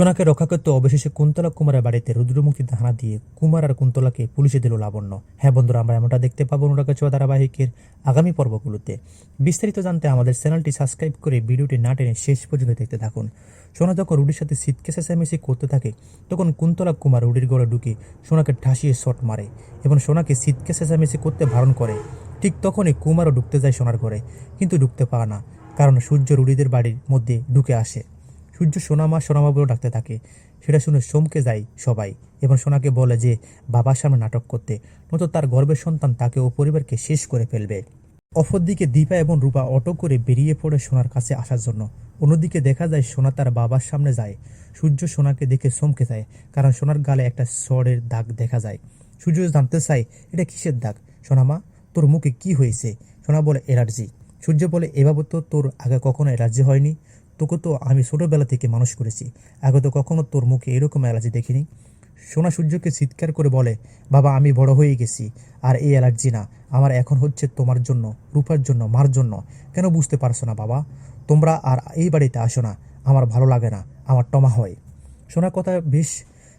সোনাকে রক্ষা করতে অবশেষে কুন্তলা কুমারের বাড়িতে রুদ্রমুখী হানা দিয়ে কুমার আর কুন্তলাকে পুলিশে দিল লাবণ্য। হ্যাঁ বন্ধুরা, আমরা এমনটা দেখতে পাবো অনুরাগা ছোঁয়া ধারাবাহিকের আগামী পর্বগুলোতে। বিস্তারিত জানতে আমাদের চ্যানেলটি সাবস্ক্রাইব করে ভিডিওটি না টেনে শেষ পর্যন্ত দেখতে থাকুন। সোনা যখন রুডির সাথে শীতকে চেঁচামেচি করতে থাকে, তখন কুন্তলা কুমার রুডির গড়ে ঢুকে সোনাকে ঠাসিয়ে শট মারে এবং সোনাকে শীতকে চেঁচামেচি করতে বারণ করে। ঠিক তখনই কুমারও ঢুকতে যায় সোনার ঘরে, কিন্তু ঢুকতে পারে না, কারণ সূর্য রুডিদের বাড়ির মধ্যে ঢুকে আসে। সূর্য সোনামা সোনামা বলে ডাকতে থাকে। সেটা শুনে চমকে যায় সবাই এবং সোনাকে বলে যে, বাবার সামনে নাটক করতে। নয়তো তার গর্বের সন্তান তাকে ও পরিবারকে শেষ করে ফেলবে। অপরদিকে দীপা এবং রূপা অটো করে বেরিয়ে পড়ে সোনার কাছে আসার জন্য। অন্যদিকে দেখা যায় সোনা তার বাবার সামনে যায়। সূর্য সোনাকে দেখে চমকে যায় কারণ সোনার গালে একটা স্বরের দাগ দেখা যায়। সূর্য জানতে চায়, এটা কিসের দাগ? সোনামা, তোর মুখে কি হয়েছে? সোনা বলে এলার্জি সূর্য বলে এভাবে তো তোর আগে কখনো এলার্জি হয়নি? তোকে তো আমি ছোটোবেলা থেকে মানুষ করেছি। আগে তো কখনো তোর মুখে এরকম অ্যালার্জি দেখিনি। সোনা সূর্যকে চিৎকার করে বলে, বাবা, আমি বড় হয়ে গেছি। আর এই অ্যালার্জি না, আমার এখন হচ্ছে তোমার জন্য, রূপার জন্য, মার জন্য। কেন বুঝতে পারছ না, বাবা? তোমরা আর এই বাড়িতে আসো না। আমার ভালো লাগে না, আমার টমা হয়। সোনার কথা বেশ,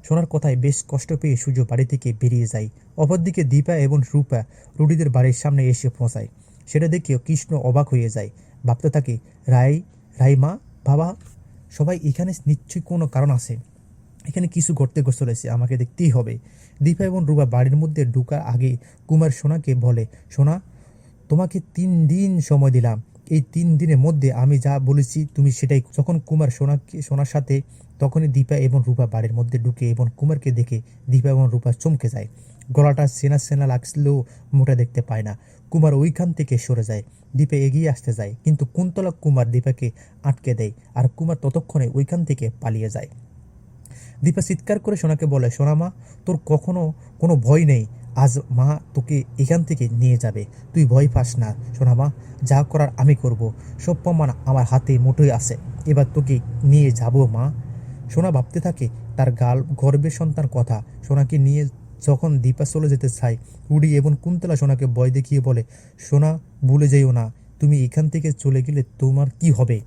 সোনার কথায় বেশ কষ্ট পেয়ে সূর্য বাড়ি থেকে বেরিয়ে যায়। অপরদিকে দীপা এবং রূপা রুডিদের বাড়ির সামনে এসে পৌঁছায়। সেটা দেখে কৃষ্ণ অবাক হয়ে যায়। ভাবতে থাকে, রাই, রাইমা বাবা, সবাই এখানে নিশ্চয়ই কোনো কারণ আছে। এখানে কিছু ঘটতে চলেছে, আমাকে দেখতেই হবে। দীপা এবং রূপা বাড়ির মধ্যে ঢুকার আগে কুমার সোনাকে বলে, সোনা, তোমাকে তিন দিন সময় দিলাম। এই তিন দিনের মধ্যে আমি যা বলেছি, তুমি সেটাই যখন কুমার সোনাকে, সোনার সাথে, তখনই দীপা এবং রূপা বাড়ির মধ্যে ঢুকে এবং কুমারকে দেখে দীপা এবং রূপা চমকে যায়। গলাটা সেনা সেনা লাগলেও মোটা দেখতে পায় না। কুমার ওইখান থেকে সরে যায় দীপে এগিয়ে আসতে যায়। কিন্তু কুন্তলা কুমার দীপাকে আটকে দেয় আর কুমার ততক্ষণে ওইখান থেকে পালিয়ে যায়। দীপা চিৎকার করে সোনাকে বলে সোনা মা তোর কখনো কোনো ভয় নেই। আজ মা তোকে এখান থেকে নিয়ে যাবে। তুই ভয় পাস না। সোনা মা যা করার আমি করব। সব প্রমাণ আমার হাতে মুঠোই আছে। এবার তোকে নিয়ে যাব মা। সোনা ভাবতে থাকে, তার গাল গর্বের সন্তান কথা। সোনাকে নিয়ে যখন দীপা চলে যেতে চায়, উডি এবং কুন্তলা সোনাকে ভয় দেখিয়ে বলে, সোনা, ভুলে যেও না, তুমি এখান থেকে চলে গেলে তোমার কি হবে?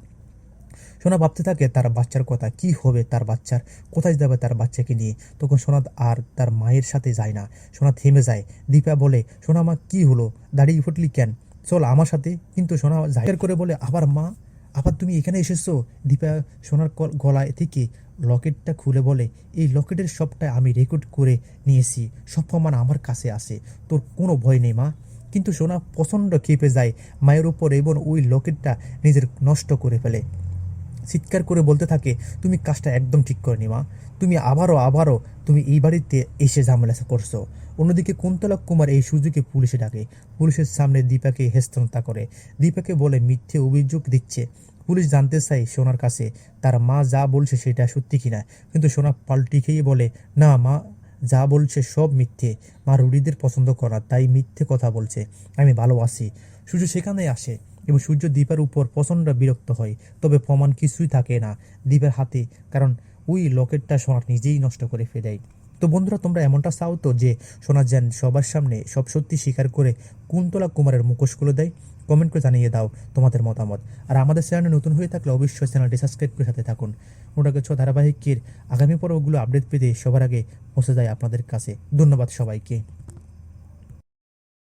সোনা ভাবতে থাকে, তার বাচ্চার কথা, কি হবে তার বাচ্চার? কোথায় যাবে তার বাচ্চাকে নিয়ে? তখন সোনা আর তার মায়ের সাথে যায় না। সোনা থেমে যায়। দীপা বলে, সোনা মা, কি হলো? দাঁড়িয়ে ফুটলি কেন? চল আমার সাথে। কিন্তু সোনা জাহির করে বলে, আবার মা আবার তুমি এখানে এসেছ? দীপা সোনার গলায় থেকে লকেটটা খুলে বলে, এই লকেটের সবটা আমি রেকর্ড করে নিয়েছি। সব প্রমাণ আমার কাছে আছে। তোর কোনো ভয় নেই, মা। কিন্তু সোনা প্রচণ্ড খেপে যায় মায়ের উপর এবং ওই লকেটটা নিজের নষ্ট করে ফেলে। চিৎকার করে বলতে থাকে, তুমি কাজটা একদম ঠিক করনি, মা। তুমি আবারও আবারও তুমি এই বাড়িতে এসে ঝামেলা করছ। অন্যদিকে কুন্তলা কুমার এই সুযোগে পুলিশে ডাকে। পুলিশের সামনে দীপাকে হেস্তনতা করে। দীপাকে বলে, মিথ্যে অভিযোগ দিচ্ছে। পুলিশ জানতে চাই সোনার কাছে। তার মা যা বলছে সেটা সত্যি কিনা? কিন্তু সোনা পাল্টি খেয়ে বলে, না, মা, যা বলছে সব মিথ্যে। মা রুডিদের পছন্দ করা, তাই মিথ্যে কথা বলছে। আমি ভালোবাসি সূর্য সেখানে আসে। এবং সূর্য দীপার উপর প্রচণ্ড বিরক্ত হয়, তবে প্রমাণ কিছুই থাকে না দীপের হাতে, কারণ ওই লকেটটা সোনার নিজেই নষ্ট করে ফেলে তো বন্ধুরা, তোমরা এমনটা চাও তো যে সোনা যেন সবার সামনে সব সত্যি স্বীকার করে কুন্তলা কুমারের মুখোশ খুলে দেয়? কমেন্ট করে জানিয়ে দাও তোমাদের মতামত। আর আমাদের চ্যানেলে নতুন হয়ে থাকলে অবশ্যই চ্যানেলটি সাবস্ক্রাইব করে সাথে থাকুন। ওটাকে ছ ধারাবাহিকের আগামী পর্বগুলো আপডেট পেতে সবার আগে পৌঁছে যায় আপনাদের কাছে। ধন্যবাদ সবাইকে।